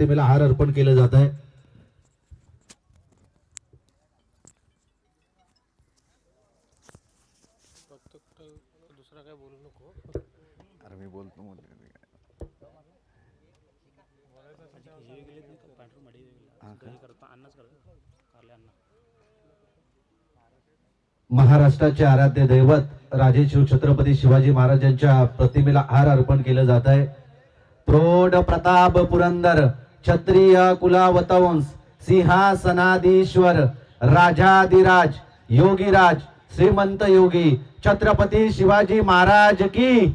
प्रतिमेला हार अर्पण केलं जात आहे. महाराष्ट्राचे आराध्य दैवत राजे शिव छत्रपती शिवाजी महाराजांच्या प्रतिमेला हार अर्पण केलं जात आहे. प्रौढ प्रताप पुरंदर क्षत्रिय कुलावतवंश सिंहासनाधीश्वर राजाधिराज योगीराज श्रीमंत योगी छत्रपती शिवाजी महाराज की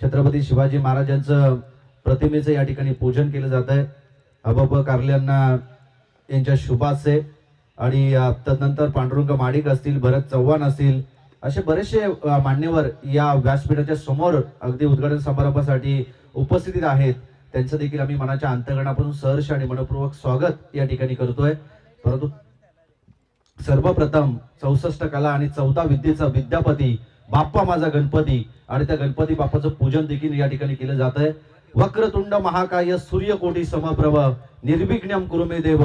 छत्रपती शिवाजी महाराजांचं प्रतिमेचं या ठिकाणी पूजन केलं जात आहे अबाब कारल्यांना यांच्या शुभाचे आणि तदनंतर पांडुरंग माडिक असतील भरत चव्हाण असतील असे बरेचसे मान्यवर या व्यासपीठाच्या समोर अगदी उद्घाटन समारंभासाठी उपस्थित आहेत. त्यांचं देखील आम्ही मनाच्या अंतगणापासून सहर्ष आणि मनपूर्वक स्वागत या ठिकाणी करतोय. परंतु सर्वप्रथम चौसष्ट कला आणि चौथा विद्येचा विद्यापती बाप्पा माझा गणपती आणि त्या गणपती बाप्पाचं पूजन देखील या ठिकाणी केलं जात आहे वक्रतुंड महाकाय सूर्यकोटी समप्रभ निर्विघ्नम कुरुमे देव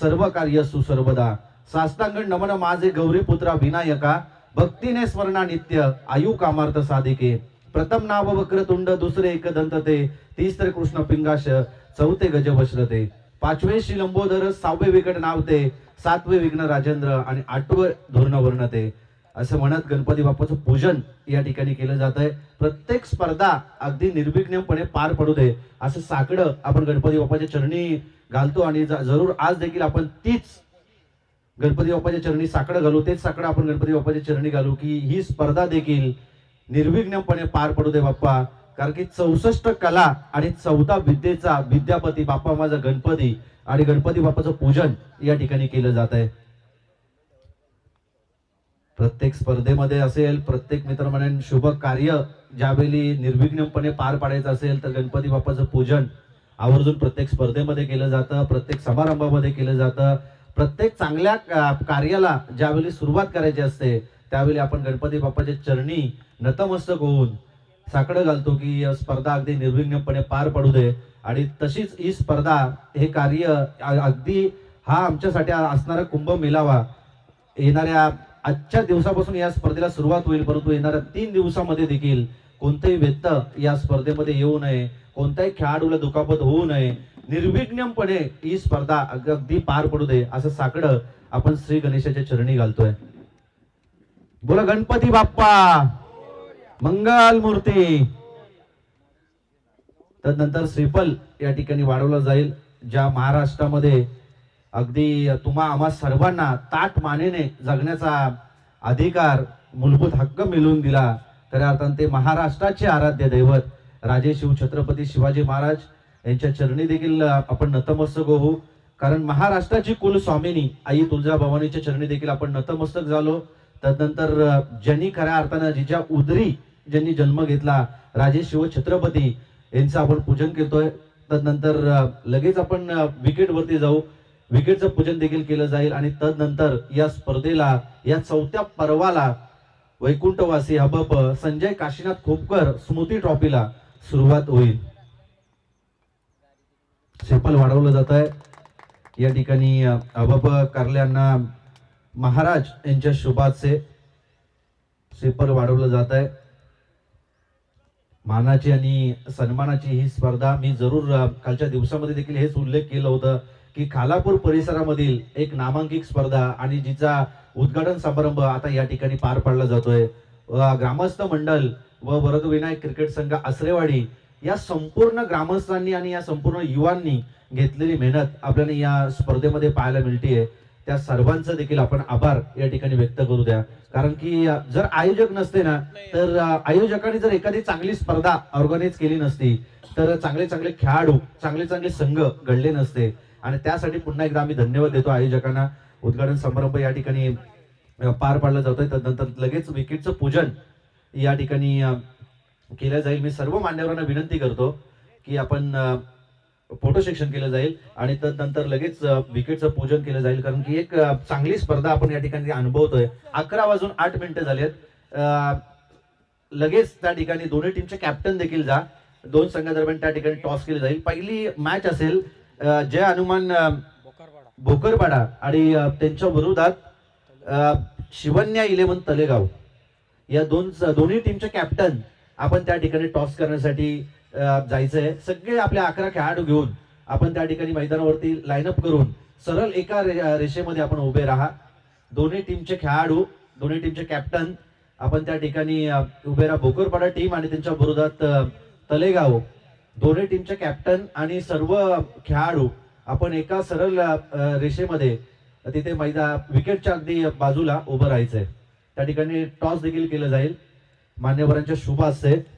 सर्व कार्य सुसर्वदा. साष्टांगण नमन माझे गौरी पुत्रा विनायका भक्तीने स्मरणा नित्य आयु कामार्थ साधिके. प्रथम नाव वक्र तुंड दुसरे एकदंत ते तिसरे कृष्ण पिंगाश चौथे गजवश्रते पाचवे श्री लंबोदर सहावे विकट नावते सातवे विघ्न राजेंद्र आणि आठवे धोरण वर्णते असं म्हणत गणपती बाप्पाचं पूजन या ठिकाणी केलं जात आहे प्रत्येक स्पर्धा अगदी निर्विघ्नपणे पार पडू दे असं साकडं आपण गणपती बाप्पाच्या चरणी घालतो आणि जरूर आज देखील आपण तीच गणपती बाप्पाच्या चरणी साकडं घालू तेच साकडं आपण गणपती बाप्पाच्या चरणी घालू की ही स्पर्धा देखील निर्विघ्नपणे पार पडू दे बाप्पा. कारण की चौसष्ट कला आणि चौदा विद्येचा विद्यापती बाप्पा माझा गणपती आणि गणपती बाप्पाचं पूजन या ठिकाणी केलं जात आहे. प्रत्येक स्पर्धेमध्ये असेल प्रत्येक मित्रमंडळ शुभ कार्य ज्यावेळी निर्विघ्नपणे पार पाडायचं असेल तर गणपती बाप्पाचं पूजन आवर्जून प्रत्येक स्पर्धेमध्ये केलं जातं प्रत्येक समारंभामध्ये केलं जातं. प्रत्येक चांगल्या कार्याला ज्यावेळी सुरुवात करायची असते त्यावेळी आपण गणपती बाप्पाच्या चरणी नतमस्तक होऊन साकडं घालतो की स्पर्धा अगदी निर्विघ्नपणे पार पडू दे. आणि तशीच ही स्पर्धा हे कार्य अगदी हा आमच्यासाठी असणारा कुंभ मेलावा. येणाऱ्या आजच्या दिवसापासून या स्पर्धेला सुरुवात होईल परंतु येणाऱ्या तीन दिवसामध्ये देखील कोणतंही व्यक्त या स्पर्धेमध्ये येऊ नये कोणत्याही खेळाडूला दुखापत होऊ नये. निर्विघ्नपणे ही स्पर्धा अगदी पार पडू दे असं साकडं आपण श्री गणेशाच्या चरणी घालतोय. बोला गणपती बाप्पा. मंगल मूर्ती. तदनंतर श्रीफल या ठिकाणी वाढवलं जाईल ज्या महाराष्ट्रामध्ये अगदी तुम्हा आम्हा सर्वांना ताट मानेने जगण्याचा अधिकार मूलभूत हक्क मिळवून दिला. खऱ्या अर्थाने ते महाराष्ट्राचे आराध्य दैवत राजे शिव छत्रपती शिवाजी महाराज यांच्या चरणी देखील आपण नतमस्तक होऊ. कारण महाराष्ट्राची कुल स्वामिनी आई तुळजाभवानीच्या चरणी देखील आपण नतमस्तक झालो. तदनंतर ज्यांनी खऱ्या अर्थानं जिच्या उदरी ज्यांनी जन्म घेतला राजे शिव छत्रपती यांचं आपण पूजन करतोय तदनंतर लगेच आपण विकेट विकेटवरती जाऊ. विकेटचं पूजन देखील केलं जाईल आणि तदनंतर या स्पर्धेला या चौथ्या पर्वाला वैकुंठवासी हबप संजय काशीनाथ खोपकर स्मृती ट्रॉफीला सुरुवात होईल. सेपल वाढवलं जात आहे या ठिकाणी अ, हबप कारल्यांना महाराज यांच्या शुभाचे पेपर वाढवलं जात आहे. मानाची आणि सन्मानाची ही स्पर्धा मी जरूर कालच्या दिवसामध्ये देखील हेच उल्लेख केलं होतं की खालापूर परिसरामधील एक नामांकित स्पर्धा आणि जिचा उद्घाटन समारंभ आता या ठिकाणी पार पाडला जातोय. ग्रामस्थ मंडल व वरदविनायक क्रिकेट संघ आसरेवाडी या संपूर्ण ग्रामस्थांनी आणि या संपूर्ण युवांनी घेतलेली मेहनत आपल्याला या स्पर्धेमध्ये पाहायला मिळते त्या सर्वांचं देखील आपण आभार या ठिकाणी व्यक्त करू द्या. कारण की जर आयोजक नसते ना तर आयोजकांनी जर एखादी चांगली स्पर्धा ऑर्गनाईज केली नसती तर चांगले चांगले खेळाडू चांगले चांगले संघ घडले नसते. आणि त्यासाठी पुन्हा एकदा आम्ही धन्यवाद देतो आयोजकांना. उद्घाटन समारंभ या ठिकाणी पार पाडला जातोय. तदनंतर लगेच विकेटचं पूजन या ठिकाणी केलं जाईल. मी सर्व मान्यवरांना विनंती करतो की आपण फोटो सेक्शन केलं जाईल आणि नंतर लगेच विकेटचं पूजन केलं जाईल. कारण की एक चांगली स्पर्धा आपण या ठिकाणी अनुभवतोय. अकरा वाजून आठ मिनिटं झालेत. लगेच त्या ठिकाणी दोन्ही टीमचे कॅप्टन देखील जा. दोन संघादरम्यान त्या ठिकाणी टॉस केली जाईल. पहिली मॅच असेल जय हनुमान भोकरपाडा आणि त्यांच्या विरोधात शिवन्या इलेव्हन तलेगाव. या दोन दोन्ही टीमचे कॅप्टन आपण त्या ठिकाणी टॉस करण्यासाठी अ, जायचंय. सगळे आपल्या अकरा खेळाडू घेऊन आपण त्या ठिकाणी मैदानावरती लाईनअप करून सरळ एका रे- रेषेमध्ये आपण उभे राहा. दोन्ही टीमचे खेळाडू दोन्ही टीमचे कॅप्टन आपण त्या ठिकाणी उभे राहा. भोकरपाडा टीम आणि त्यांच्या विरोधात तलेगाव. दोन्ही टीमचे कॅप्टन आणि सर्व खेळाडू आपण एका सरळ रेषेमध्ये तिथे मैदान विकेटच्या अगदी बाजूला उभं राहायचंय. त्या ठिकाणी टॉस देखील केलं जाईल. मान्यवरांच्या शुभ असते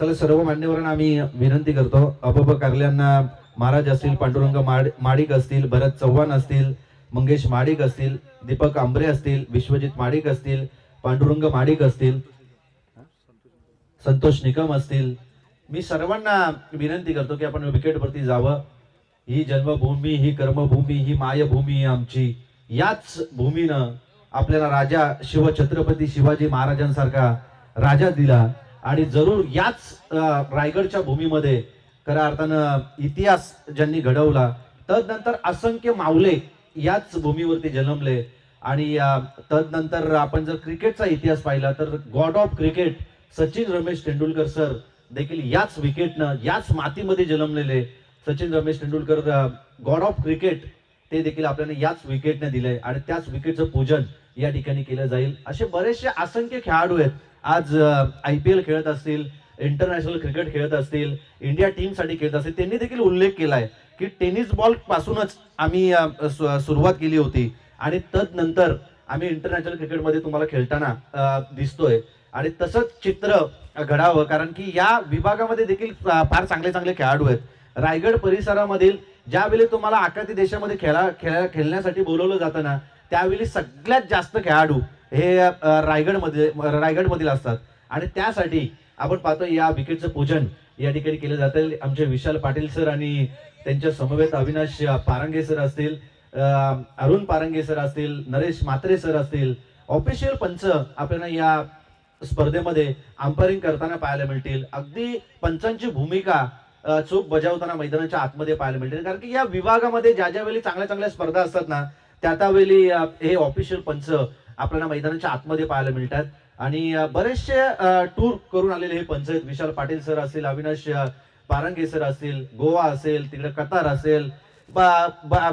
चला सर्व मान्यवरांना आम्ही विनंती करतो. अबब कारल्यांना महाराज असतील पांडुरंग माड- माडिक असतील भरत चव्हाण असतील मंगेश माडिक असतील दीपक आंबरे असतील विश्वजित माडिक असतील पांडुरंग माडिक असतील संतोष निकम असतील. मी सर्वांना विनंती करतो की आपण विकेटवरती जावं. ही जन्मभूमी ही कर्मभूमी ही मायभूमी आमची. याच भूमीनं आपल्याला राजा शिवछत्रपती शिवाजी महाराजांसारखा राजा दिला. आणि जरूर याच रायगडच्या भूमीमध्ये खऱ्या अर्थानं इतिहास ज्यांनी घडवला तदनंतर असंख्य मावले याच भूमीवरती जन्मले. आणि तदनंतर आपण जर क्रिकेटचा इतिहास पाहिला तर god of cricket Sachin Ramesh Tendulkar sir देखील याच विकेटनं याच मातीमध्ये जन्मलेले Sachin Ramesh Tendulkar god of cricket ते देखील आपल्याला याच विकेटने दिले आणि त्याच विकेटचं पूजन या ठिकाणी केलं जाईल. असे बरेचसे असंख्य खेळाडू आहेत. आज आय पी एल खेळत असतील इंटरनॅशनल क्रिकेट खेळत असतील इंडिया टीमसाठी खेळत असतील त्यांनी देखील उल्लेख केलाय की टेनिस बॉल पासूनच आम्ही सुरुवात केली होती. आणि तदनंतर आम्ही इंटरनॅशनल क्रिकेटमध्ये तुम्हाला खेळताना दिसतोय. आणि तसंच चित्र घडावं कारण की या विभागामध्ये देखील फार चांगले चांगले खेळाडू आहेत. रायगड परिसरामधील ज्यावेळी तुम्हाला आखाती देशामध्ये खेळा खेळा खेळण्यासाठी बोलवलं जातं ना त्यावेळी सगळ्यात जास्त खेळाडू हे रायगडमध्ये रायगडमधील असतात. आणि त्यासाठी आपण पाहतो या विकेटचं पूजन या ठिकाणी केलं जातं आमचे विशाल पाटील सर आणि त्यांच्या समवेत अविनाश पारंगे सर असतील अरुण पारंगे सर असतील नरेश मात्रे सर असतील ऑफिशियल पंच आपल्याला या स्पर्धेमध्ये अंपायरिंग करताना पाहायला मिळतील. अगदी पंचांची भूमिका अ, चूक बजावताना मैदानाच्या आतमध्ये पाहायला मिळतील. कारण की या विभागामध्ये ज्या ज्या वेळी चांगल्या चांगल्या स्पर्धा असतात ना त्या त्यावेळी हे ऑफिशियल पंच आपल्याला मैदानाच्या आतमध्ये पाहायला मिळतात. आणि बरेचसे टूर करून आलेले हे पंच आहेत. विशाल पाटील सर असतील अविनाश पारंगे सर असतील गोवा असेल तिकडे कतार असेल.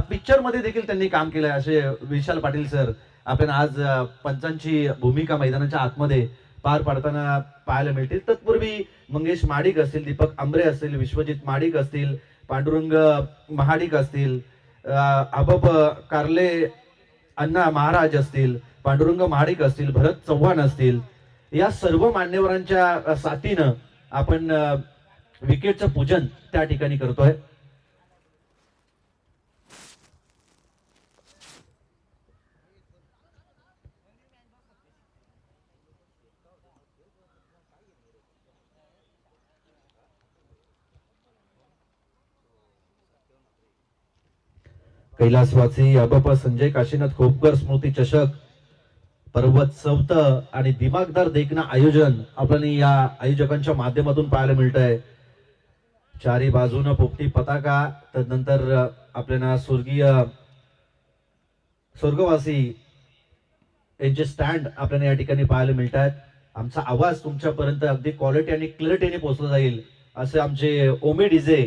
पिक्चरमध्ये देखील त्यांनी काम केलंय असे विशाल पाटील सर आपण आज पंचांची भूमिका मैदानाच्या आतमध्ये पार पाडताना पाहायला मिळतील. तत्पूर्वी मंगेश माडिक असतील दीपक आंबरे असतील विश्वजित माडिक असतील पांडुरंग महाडिक असतील अबब कारले अण्णा महाराज असतील पांडुरंग महाडिक असतील भरत चव्हाण असतील या सर्व मान्यवरांच्या साथीनं आपण विकेटचं पूजन त्या ठिकाणी करतोय. कैलासवासी अबप संजय काशीनाथ खोपकर स्मृती चषक पर्वत सवत आणि दिमागदार देखणं आयोजन आपण या आयोजकांच्या माध्यमातून पाहायला मिळत आहे चारी बाजूनं पोपटी पताका तदनंतर आपल्याला स्वर्गीय स्वर्गवासी यांचे स्टँड आपल्याला या ठिकाणी पाहायला मिळत आहेत आमचा आवाज तुमच्यापर्यंत अगदी क्वालिटी आणि क्लिअरिटीने पोहोचला जाईल असे आमचे ओमे डीजे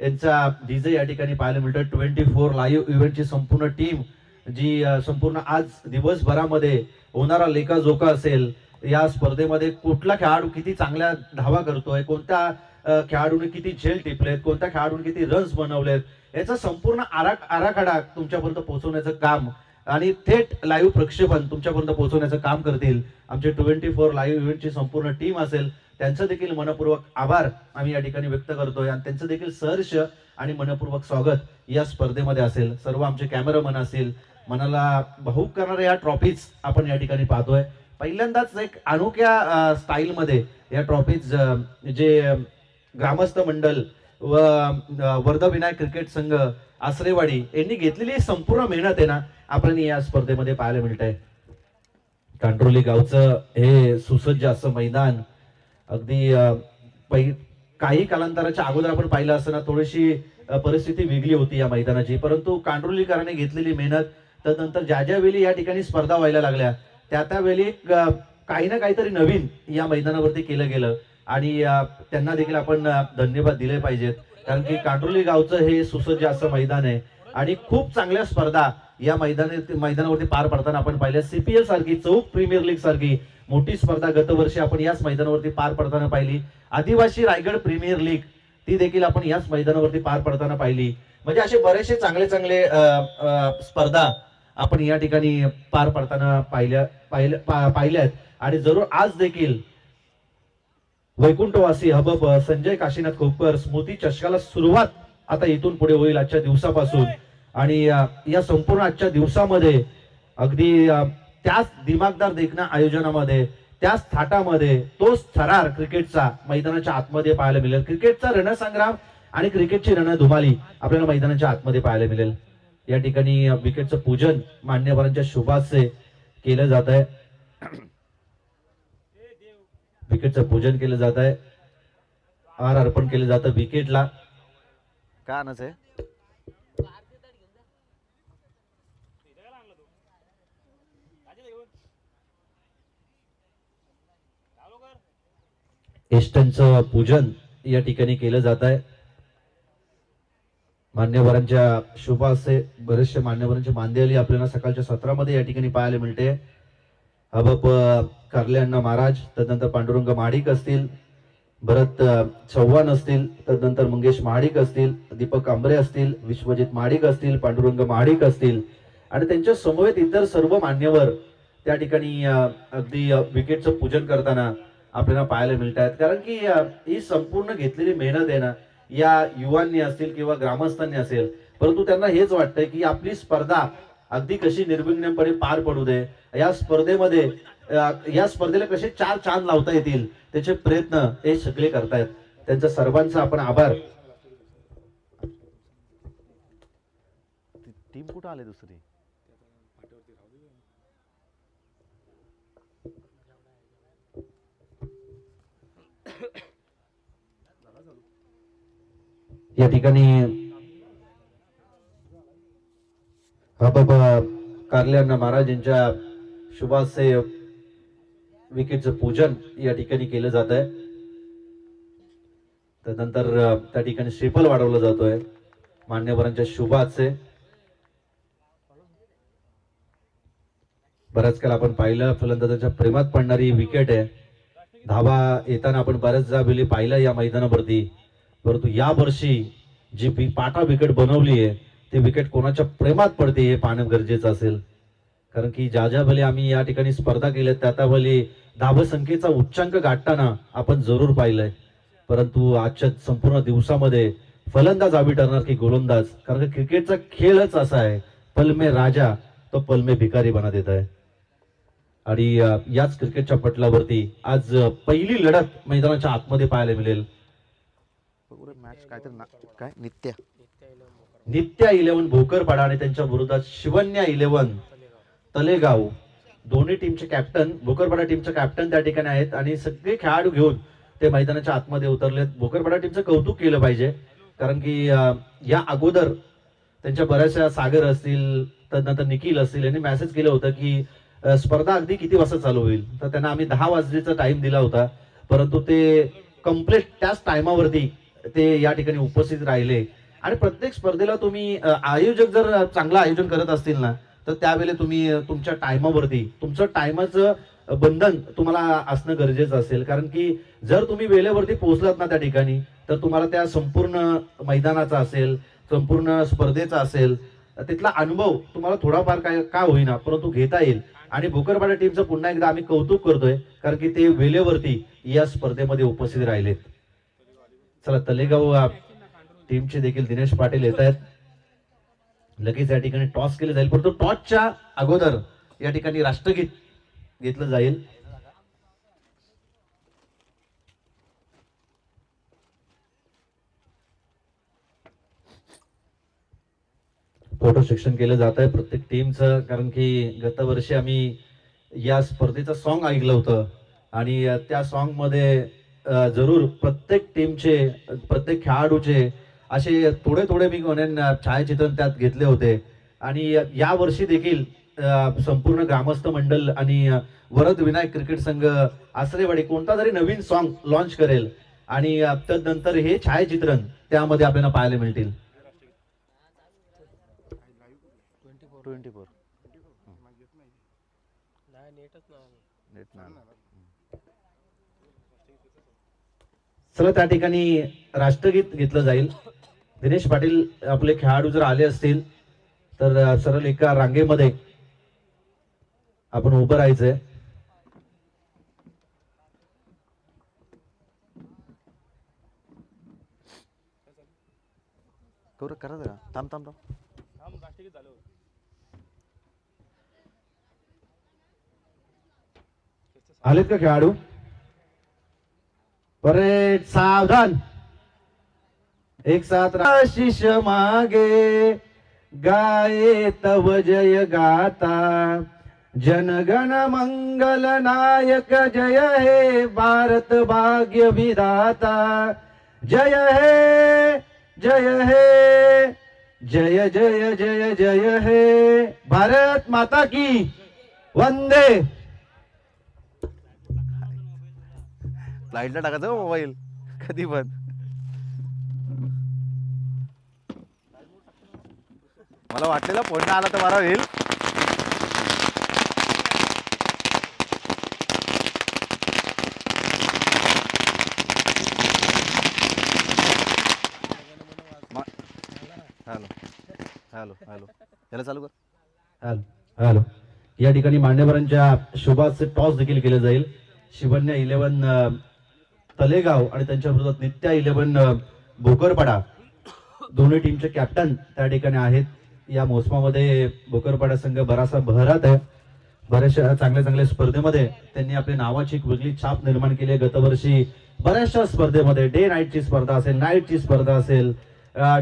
यांचा डीजे या ठिकाणी पाहायला मिळतं ट्वेंटी फोर लाईव्ह इव्हेंटची संपूर्ण टीम जी संपूर्ण आज दिवसभरामध्ये होणारा लेखाजोखा असेल या स्पर्धेमध्ये कुठला खेळाडू किती चांगल्या धावा करतोय कोणत्या खेळाडूने किती झेल टिपलेत कोणत्या खेळाडूने किती रन्स बनवलेत याचा संपूर्ण आरा आराखडा तुमच्यापर्यंत पोहोचवण्याचं काम आणि थेट लाईव्ह प्रक्षेपण तुमच्यापर्यंत पोहोचवण्याचं काम करतील. आमचे ट्वेंटी फोर लाईव्ह इव्हेंटची संपूर्ण टीम असेल त्यांचं देखील मनपूर्वक आभार आम्ही या ठिकाणी व्यक्त करतोय आणि त्यांचं देखील सहर्ष आणि मनपूर्वक स्वागत या स्पर्धेमध्ये असेल. सर्व आमचे कॅमेरामन असेल मनाला भाऊक करणाऱ्या या ट्रॉफीज आपण या ठिकाणी पाहतोय. पहिल्यांदाच एक अनोख्या स्टाईलमध्ये या ट्रॉफीज जे ग्रामस्थ मंडल व वर्धविनायक क्रिकेट संघ आसरेवाडी यांनी घेतलेली संपूर्ण मेहनत आहे ना आपण या स्पर्धेमध्ये पाहायला मिळत आहे कांट्रोली गावचं हे सुसज्ज असं मैदान अगदी पै काही कालांतराच्या अगोदर आपण पाहिलं असताना थोडीशी परिस्थिती वेगळी होती या मैदानाची. परंतु कांट्रोलीकरांनी घेतलेली मेहनत त्यानंतर ज्या ज्या वेळी या ठिकाणी स्पर्धा व्हायला लागल्या त्या त्यावेळी वेळी काही ना काहीतरी नवीन या मैदानावरती केलं गेलं. आणि त्यांना देखील आपण धन्यवाद दिले पाहिजेत. कारण की कांडोली गावचं हे सुसज्ज असं मैदान आहे. आणि खूप चांगल्या स्पर्धा या मैदानी मैदानावरती पार पडताना आपण पाहिल्या. सीपीएल सारखी चौक प्रीमियर लीग सारखी मोठी स्पर्धा गतवर्षी आपण याच मैदानावरती पार पडताना पाहिली. आदिवासी रायगड प्रीमियर लीग ती देखील आपण याच मैदानावरती पार पडताना पाहिली. म्हणजे असे बरेचसे चांगले चांगले स्पर्धा आपण या ठिकाणी पार पडताना पाहिल्या पाहिल्या पा- पाहिल्यात. आणि जरूर आज देखील वैकुंठवासी हबब संजय काशीनाथ खोपकर स्मृती चषकाला सुरुवात आता इथून पुढे होईल आजच्या दिवसापासून. आणि या संपूर्ण आजच्या दिवसामध्ये अगदी त्याच दिमागदार देखणं आयोजनामध्ये त्याच थाटामध्ये तोच थरार क्रिकेटचा मैदानाच्या आतमध्ये पाहायला मिळेल. क्रिकेटचा रणसंग्राम आणि क्रिकेटची रणधुमाली आपल्याला मैदानाच्या आतमध्ये पाहायला मिळेल. या ठिकाणी विकेटचं पूजन मान्यवरांच्या शुभाचे केलं जात आहे. विकेटचं पूजन केलं जात आहे. आर अर्पण केलं जातं विकेटला. का आणायचं आहे? एस्टनचं पूजन या ठिकाणी केलं जात आहे. मान्यवरांच्या शुभ असे बरेचसे मान्यवरांची मांदेली आपल्याला सकाळच्या सत्रामध्ये या ठिकाणी पाहायला मिळते. अबप कारले अण्णा महाराज तदनंतर पांडुरंग महाडिक असतील भरत चव्हाण असतील तदनंतर मंगेश महाडिक असतील दीपक कांबरे असतील विश्वजित महाडिक असतील पांडुरंग महाडिक असतील. आणि त्यांच्या समवेत इतर सर्व मान्यवर त्या ठिकाणी अगदी विकेटचं पूजन करताना आपल्याला पाहायला मिळत आहेत कारण की ही संपूर्ण घेतलेली मेहनत आहे ना या युवांनी असतील किंवा ग्रामस्थांनी असेल परंतु त्यांना हेच वाटतंय की आपली स्पर्धा अगदी कशी निर्विघ्नपणे पार पडू दे. या स्पर्धेमध्ये या स्पर्धेला कसे चार चांद लावता येतील त्याचे प्रयत्न हे सगळे करतायत. त्यांचा सर्वांचा आपण आभार. टीम कुठं आले दुसरी? या ठिकाणी हबब कारल्याण्णा महाराज यांच्या शुभासे विकेटचं पूजन या ठिकाणी केलं जात आहे. त्यानंतर त्या ठिकाणी श्रीफल वाढवलं जातोय. मान्यवरांच्या शुभाचे बऱ्याच काळ आपण पाहिलं फलंदाजांच्या प्रेमात पडणारी विकेट आहे. धावा येताना आपण बऱ्याचदा वेळी पाहिलं या मैदानावरती. परंतु या वर्षी जी बी- पाटा विकेट बनवली आहे ती विकेट कोणाच्या प्रेमात पडते हे पाहणं गरजेचं असेल. कारण की ज्या ज्या भले आम्ही या ठिकाणी स्पर्धा केल्या त्या त्या भले धावसंख्येचा उच्चांक गाठताना आपण जरूर पाहिलंय. परंतु आजच्या संपूर्ण दिवसामध्ये फलंदाज हवी ठरणार की गोलंदाज. कारण की क्रिकेटचा खेळच असा आहे पलमे राजा तो पलमे भिकारी बना देत आहे. आणि याच क्रिकेटच्या पटलावरती आज पहिली लढत मैदानाच्या आतमध्ये पाहायला मिळेल. मॅच काहीतरी ना काय? नित्य. नित्या इलेव्हन भोकरपाडा आणि त्यांच्या विरोधात शिवन्या इलेव्हन तलेगाव. दोन्ही टीमचे कॅप्टन भोकरपाडा टीमचे कॅप्टन त्या ठिकाणी आहेत आणि सगळे खेळाडू घेऊन ते मैदानाच्या आतमध्ये उतरलेत. भोकरपाडा टीमचं कौतुक केलं पाहिजे कारण की या अगोदर त्यांच्या बऱ्याचशा सागर असतील तदनंतर निखिल असतील यांनी मेसेज केलं होतं की स्पर्धा अगदी किती वाजता चालू होईल? तर त्यांना आम्ही दहा वाजलेचा टाइम दिला होता परंतु ते कंप्लीट त्याच टायमावरती ते या ठिकाणी उपस्थित राहिले. आणि प्रत्येक स्पर्धेला तुम्ही आयोजक जर चांगलं आयोजन करत असतील ना तर त्यावेळेला तुम्ही तुमच्या टायमावरती तुमचं टायमाचं बंधन तुम्हाला असणं गरजेचं असेल. कारण की जर तुम्ही वेळेवरती पोहोचलात ना त्या ठिकाणी तर तुम्हाला त्या संपूर्ण मैदानाचा असेल संपूर्ण स्पर्धेचा असेल तिथला अनुभव तुम्हाला थोडाफार काय का होईना परंतु घेता येईल. आणि भोकरपाडा टीमचं पुन्हा एकदा आम्ही कौतुक करतोय कारण की ते वेळेवरती या स्पर्धेमध्ये उपस्थित राहिलेत. चला तलेगाव टीमचे देखील दिनेश पाटील येत आहेत. लगेच या ठिकाणी टॉस केले जाईल. परंतु टॉसच्या अगोदर या ठिकाणी राष्ट्रगीत घेतलं जाईल. फोटो शिक्षण केलं जात आहे प्रत्येक टीमचं कारण की गत वर्षी आम्ही या स्पर्धेचं सॉन्ग ऐकलं होतं. आणि त्या सॉन्गमध्ये जरूर. प्रत्येक टीमचे प्रत्येक खेळाडूचे असे थोडे थोडे मी म्हणेन छायाचित्रण त्यात घेतले होते. आणि या वर्षी देखील संपूर्ण ग्रामस्थ मंडळ आणि वरद विनायक क्रिकेट संघ आसरेवाडी कोणता तरी नवीन सॉन्ग लॉन्च करेल. आणि अ, तदनंतर हे छायाचित्रण त्यामध्ये आपल्याला पाहायला मिळतील. ट्वेंटी फोर नाही नेटच ना चला त्या ठिकाणी राष्ट्रगीत घेतलं जाईल. दिनेश पाटील आपले खेळाडू जर आले असतील तर सरळ एका रांगेमध्ये आपण उभं राहायचंय. करू का थांब थांब थांब थांब. राष्ट्रगीत झालं आलेत का खेळाडू? परेड सावधान. एक साथ आशिष मागे. गाये तव जय गाता. जनगण मंगल नायक जय हे भारत भाग्य विधाता. जय हे जय हे जय जय जय जय हे. भारत माता की. वंदे. फ्लाईटला टाकायचं हो मोबाईल कधी पण. मला वाटलेलं फोन आला तर बरा होईल. Hello hello hello. याला चालू कर. Hello hello. या ठिकाणी मान्यवरांच्या शुभाचे टॉस देखील केले जाईल. शिवन्या इलेव्हन तलेगाव आणि त्यांच्या विरोधात नित्या इलेव्हन भोकरपाडा. दोन्ही टीमचे कॅप्टन त्या ठिकाणी आहेत. या मोसमामध्ये भोकरपाडा संघ बरासा बहरात आहे. बऱ्याचशा चांगल्या चांगल्या स्पर्धेमध्ये त्यांनी आपली नावाची एक वेगळी छाप निर्माण केली आहे. गतवर्षी बऱ्याचशा स्पर्धेमध्ये डे नाईटची स्पर्धा असेल नाईटची स्पर्धा असेल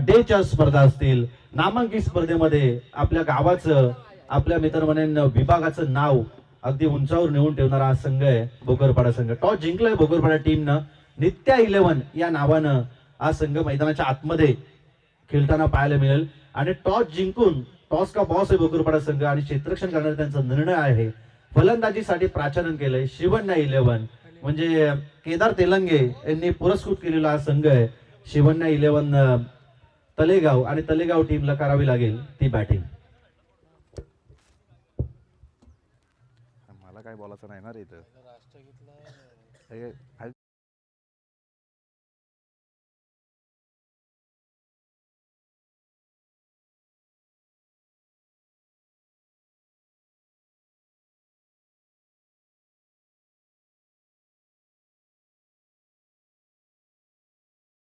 डेच्या स्पर्धा असतील. नामांकित स्पर्धेमध्ये आपल्या गावाचं आपल्या मित्रमने विभागाचं नाव अगदी उंचावर नेऊन ठेवणारा हा संघ आहे भोकरपाडा संघ. टॉस जिंकलाय भोकरपाडा टीमनं. नित्या इलेव्हन या नावानं हा संघ मैदानाच्या आतमध्ये खेळताना पाहायला मिळेल. आणि टॉस जिंकून टॉस का बॉस आहे भोकरपाडा संघ आणि क्षेत्रक्षण करणारा त्यांचा निर्णय आहे. फलंदाजीसाठी प्राचारण केलंय शिवन्या इलेव्हन. म्हणजे केदार तेलंगे यांनी पुरस्कृत केलेला हा संघ आहे. शिवन्या इलेव्हन तलेगाव आणि तलेगाव टीमला करावी लागेल ती बॅटिंग मला काय बोलायचं नाही ना रे इथं राष्ट्रगीतला हे-